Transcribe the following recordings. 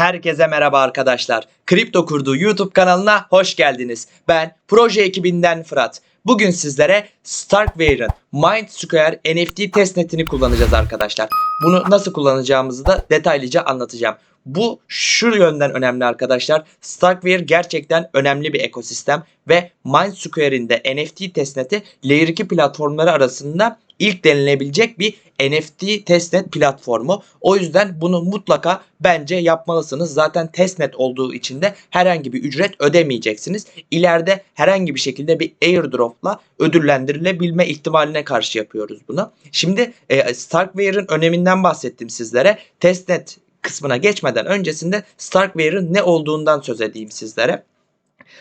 Herkese merhaba arkadaşlar. Kripto Kurdu YouTube kanalına hoş geldiniz. Ben proje ekibinden Fırat. Bugün sizlere Starkware'ın MindSquare NFT testnetini kullanacağız arkadaşlar. Bunu nasıl kullanacağımızı da detaylıca anlatacağım. Bu şu yönden önemli arkadaşlar. Starkware gerçekten önemli bir ekosistem ve MindSquare'in de NFT testneti Layer 2 platformları arasında ilk denilebilecek bir NFT testnet platformu. O yüzden bunu mutlaka bence yapmalısınız. Zaten testnet olduğu için de herhangi bir ücret ödemeyeceksiniz. İleride herhangi bir şekilde bir airdropla ödüllendirilebilme ihtimaline karşı yapıyoruz bunu. Şimdi e, Starkware'ın öneminden bahsettim sizlere. Testnet kısmına geçmeden öncesinde Starkware'ın ne olduğundan söz edeyim sizlere.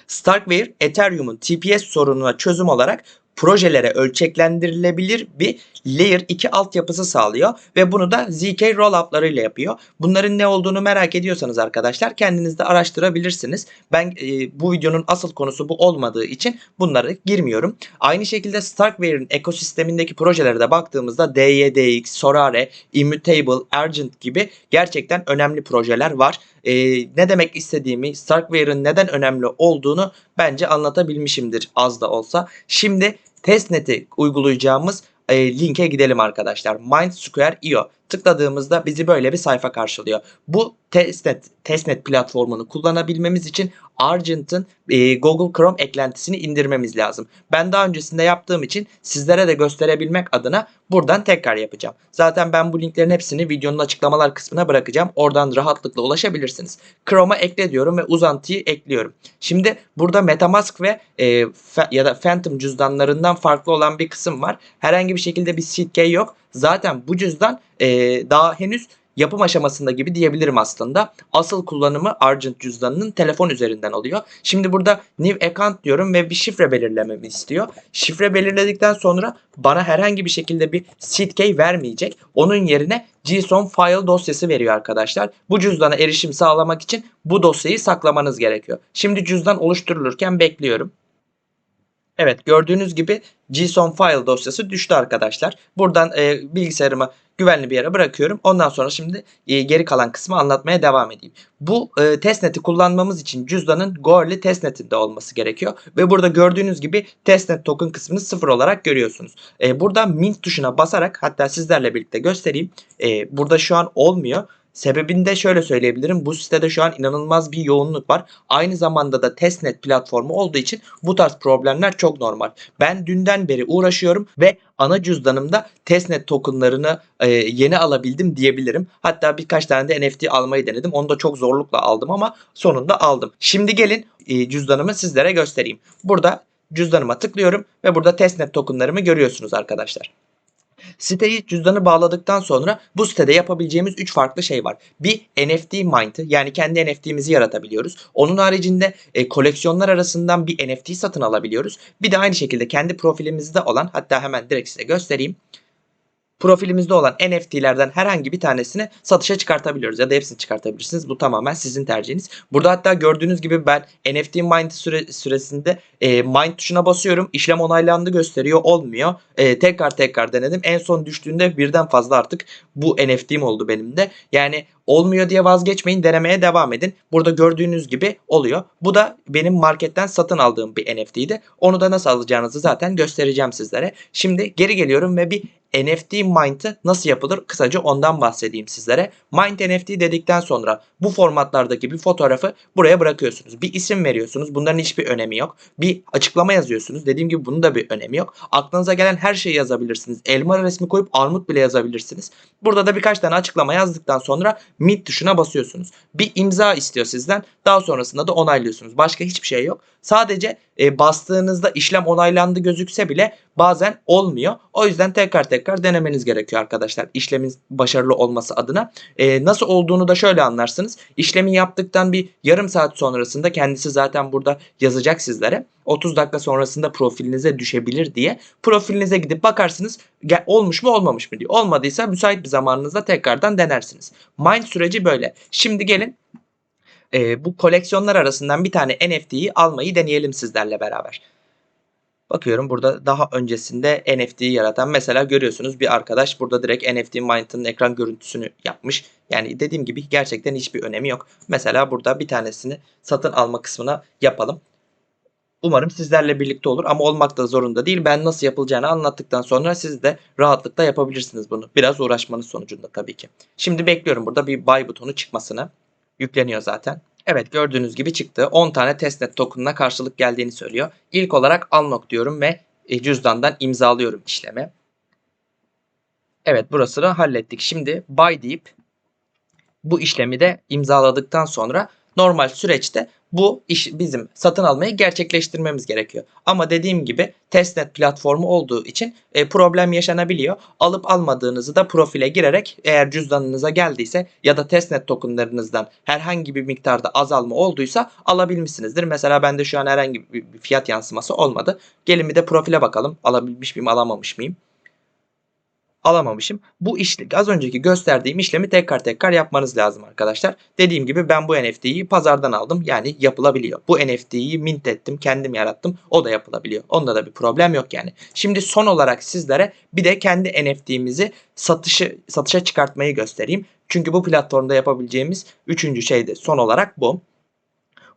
Starkware, Ethereum'un TPS sorununa çözüm olarak projelere ölçeklendirilebilir bir Layer 2 altyapısı sağlıyor ve bunu da ZK rollout'larıyla yapıyor. Bunların ne olduğunu merak ediyorsanız arkadaşlar kendiniz de araştırabilirsiniz. Ben e, bu videonun asıl konusu bu olmadığı için bunlara girmiyorum. Aynı şekilde Starkware'in ekosistemindeki projelere de baktığımızda DYDX, Sorare, Immutable, Argent gibi gerçekten önemli projeler var. E, ne demek istediğimi, Starkware'ın neden önemli olduğunu bence anlatabilmişimdir az da olsa. Şimdi testnet'i uygulayacağımız e, linke gidelim arkadaşlar. MindSquare.io tıkladığımızda bizi böyle bir sayfa karşılıyor. Bu testnet, testnet platformunu kullanabilmemiz için Argent'ın e, Google Chrome eklentisini indirmemiz lazım. Ben daha öncesinde yaptığım için sizlere de gösterebilmek adına buradan tekrar yapacağım. Zaten ben bu linklerin hepsini videonun açıklamalar kısmına bırakacağım. Oradan rahatlıkla ulaşabilirsiniz. Chrome'a ekle diyorum ve uzantıyı ekliyorum. Şimdi burada Metamask ve e, ya da Phantom cüzdanlarından farklı olan bir kısım var. Herhangi bir şekilde bir key yok. Zaten bu cüzdan e, daha henüz yapım aşamasında gibi diyebilirim aslında. Asıl kullanımı Argent cüzdanının telefon üzerinden oluyor. Şimdi burada new account diyorum ve bir şifre belirlememi istiyor. Şifre belirledikten sonra bana herhangi bir şekilde bir seed key vermeyecek. Onun yerine JSON file dosyası veriyor arkadaşlar. Bu cüzdana erişim sağlamak için bu dosyayı saklamanız gerekiyor. Şimdi cüzdan oluşturulurken bekliyorum. Evet gördüğünüz gibi JSON file dosyası düştü arkadaşlar. Buradan e, bilgisayarımı güvenli bir yere bırakıyorum. Ondan sonra şimdi e, geri kalan kısmı anlatmaya devam edeyim. Bu e, testnet'i kullanmamız için cüzdanın Goerli testnetinde olması gerekiyor. Ve burada gördüğünüz gibi testnet token kısmını sıfır olarak görüyorsunuz. E, burada mint tuşuna basarak hatta sizlerle birlikte göstereyim. E, burada şu an olmuyor. Sebebini de şöyle söyleyebilirim. Bu sitede şu an inanılmaz bir yoğunluk var. Aynı zamanda da testnet platformu olduğu için bu tarz problemler çok normal. Ben dünden beri uğraşıyorum ve ana cüzdanımda testnet tokenlarını e, yeni alabildim diyebilirim. Hatta birkaç tane de NFT almayı denedim. Onu da çok zorlukla aldım ama sonunda aldım. Şimdi gelin e, cüzdanımı sizlere göstereyim. Burada cüzdanıma tıklıyorum ve burada testnet tokenlarımı görüyorsunuz arkadaşlar. Siteyi cüzdanı bağladıktan sonra bu sitede yapabileceğimiz 3 farklı şey var. Bir NFT Mint'ı yani kendi NFT'mizi yaratabiliyoruz. Onun haricinde e, koleksiyonlar arasından bir NFT satın alabiliyoruz. Bir de aynı şekilde kendi profilimizde olan hatta hemen direkt size göstereyim profilimizde olan NFT'lerden herhangi bir tanesini satışa çıkartabiliyoruz ya da hepsini çıkartabilirsiniz. Bu tamamen sizin tercihiniz. Burada hatta gördüğünüz gibi ben NFT Mind süre, süresinde e, Mind tuşuna basıyorum. İşlem onaylandı gösteriyor. Olmuyor. E, tekrar tekrar denedim. En son düştüğünde birden fazla artık bu NFT'm oldu benim de. Yani olmuyor diye vazgeçmeyin. Denemeye devam edin. Burada gördüğünüz gibi oluyor. Bu da benim marketten satın aldığım bir NFT'ydi. Onu da nasıl alacağınızı zaten göstereceğim sizlere. Şimdi geri geliyorum ve bir NFT Mind'ı nasıl yapılır kısaca ondan bahsedeyim sizlere. Mind NFT dedikten sonra bu formatlardaki bir fotoğrafı buraya bırakıyorsunuz. Bir isim veriyorsunuz. Bunların hiçbir önemi yok. Bir açıklama yazıyorsunuz. Dediğim gibi bunun da bir önemi yok. Aklınıza gelen her şeyi yazabilirsiniz. Elma resmi koyup armut bile yazabilirsiniz. Burada da birkaç tane açıklama yazdıktan sonra mid tuşuna basıyorsunuz. Bir imza istiyor sizden. Daha sonrasında da onaylıyorsunuz. Başka hiçbir şey yok. Sadece e, bastığınızda işlem onaylandı gözükse bile bazen olmuyor. O yüzden tekrar tekrar denemeniz gerekiyor arkadaşlar. İşlemin başarılı olması adına. E, nasıl olduğunu da şöyle anlarsınız. İşlemi yaptıktan bir yarım saat sonrasında kendisi zaten burada yazacak sizlere. 30 dakika sonrasında profilinize düşebilir diye profilinize gidip bakarsınız olmuş mu olmamış mı diye. Olmadıysa müsait bir zamanınızda tekrardan denersiniz. Mind süreci böyle. Şimdi gelin e, bu koleksiyonlar arasından bir tane NFT'yi almayı deneyelim sizlerle beraber. Bakıyorum burada daha öncesinde NFT'yi yaratan mesela görüyorsunuz bir arkadaş burada direkt NFT Mind'ın ekran görüntüsünü yapmış. Yani dediğim gibi gerçekten hiçbir önemi yok. Mesela burada bir tanesini satın alma kısmına yapalım. Umarım sizlerle birlikte olur ama olmak da zorunda değil. Ben nasıl yapılacağını anlattıktan sonra siz de rahatlıkla yapabilirsiniz bunu. Biraz uğraşmanız sonucunda tabii ki. Şimdi bekliyorum burada bir buy butonu çıkmasını. Yükleniyor zaten. Evet gördüğünüz gibi çıktı. 10 tane testnet token'ına karşılık geldiğini söylüyor. İlk olarak unlock diyorum ve e, cüzdandan imzalıyorum işlemi. Evet burasını hallettik. Şimdi buy deyip bu işlemi de imzaladıktan sonra normal süreçte bu iş bizim satın almayı gerçekleştirmemiz gerekiyor. Ama dediğim gibi testnet platformu olduğu için e, problem yaşanabiliyor. Alıp almadığınızı da profile girerek eğer cüzdanınıza geldiyse ya da testnet tokenlarınızdan herhangi bir miktarda azalma olduysa alabilmişsinizdir. Mesela bende şu an herhangi bir fiyat yansıması olmadı. Gelin bir de profile bakalım. Alabilmiş miyim alamamış mıyım? Alamamışım. Bu işle az önceki gösterdiğim işlemi tekrar tekrar yapmanız lazım arkadaşlar. Dediğim gibi ben bu NFT'yi pazardan aldım. Yani yapılabiliyor. Bu NFT'yi mint ettim, kendim yarattım. O da yapılabiliyor. Onda da bir problem yok yani. Şimdi son olarak sizlere bir de kendi NFT'mizi satışı satışa çıkartmayı göstereyim. Çünkü bu platformda yapabileceğimiz üçüncü şey de son olarak bu.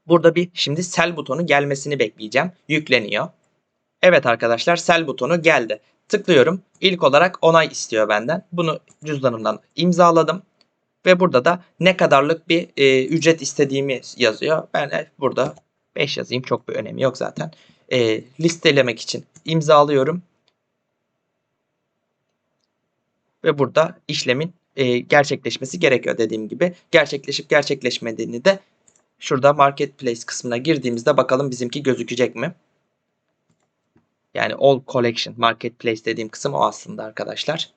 Burada bir şimdi sell butonu gelmesini bekleyeceğim. Yükleniyor. Evet arkadaşlar sell butonu geldi. Tıklıyorum. İlk olarak onay istiyor benden. Bunu cüzdanımdan imzaladım. Ve burada da ne kadarlık bir e, ücret istediğimi yazıyor. Ben burada 5 yazayım. Çok bir önemi yok zaten. E, listelemek için imzalıyorum. Ve burada işlemin e, gerçekleşmesi gerekiyor dediğim gibi. Gerçekleşip gerçekleşmediğini de şurada marketplace kısmına girdiğimizde bakalım bizimki gözükecek mi? Yani all collection marketplace dediğim kısım o aslında arkadaşlar.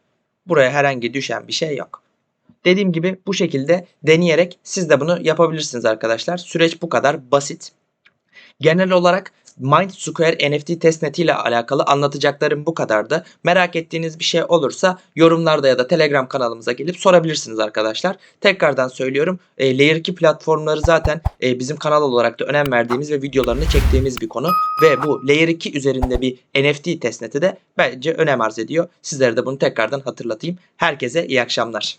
Buraya herhangi düşen bir şey yok. Dediğim gibi bu şekilde deneyerek siz de bunu yapabilirsiniz arkadaşlar. Süreç bu kadar basit. Genel olarak Mind Square NFT testneti ile alakalı anlatacaklarım bu kadardı. Merak ettiğiniz bir şey olursa yorumlarda ya da Telegram kanalımıza gelip sorabilirsiniz arkadaşlar. Tekrardan söylüyorum. E, Layer 2 platformları zaten e, bizim kanal olarak da önem verdiğimiz ve videolarını çektiğimiz bir konu. Ve bu Layer 2 üzerinde bir NFT testneti de bence önem arz ediyor. Sizlere de bunu tekrardan hatırlatayım. Herkese iyi akşamlar.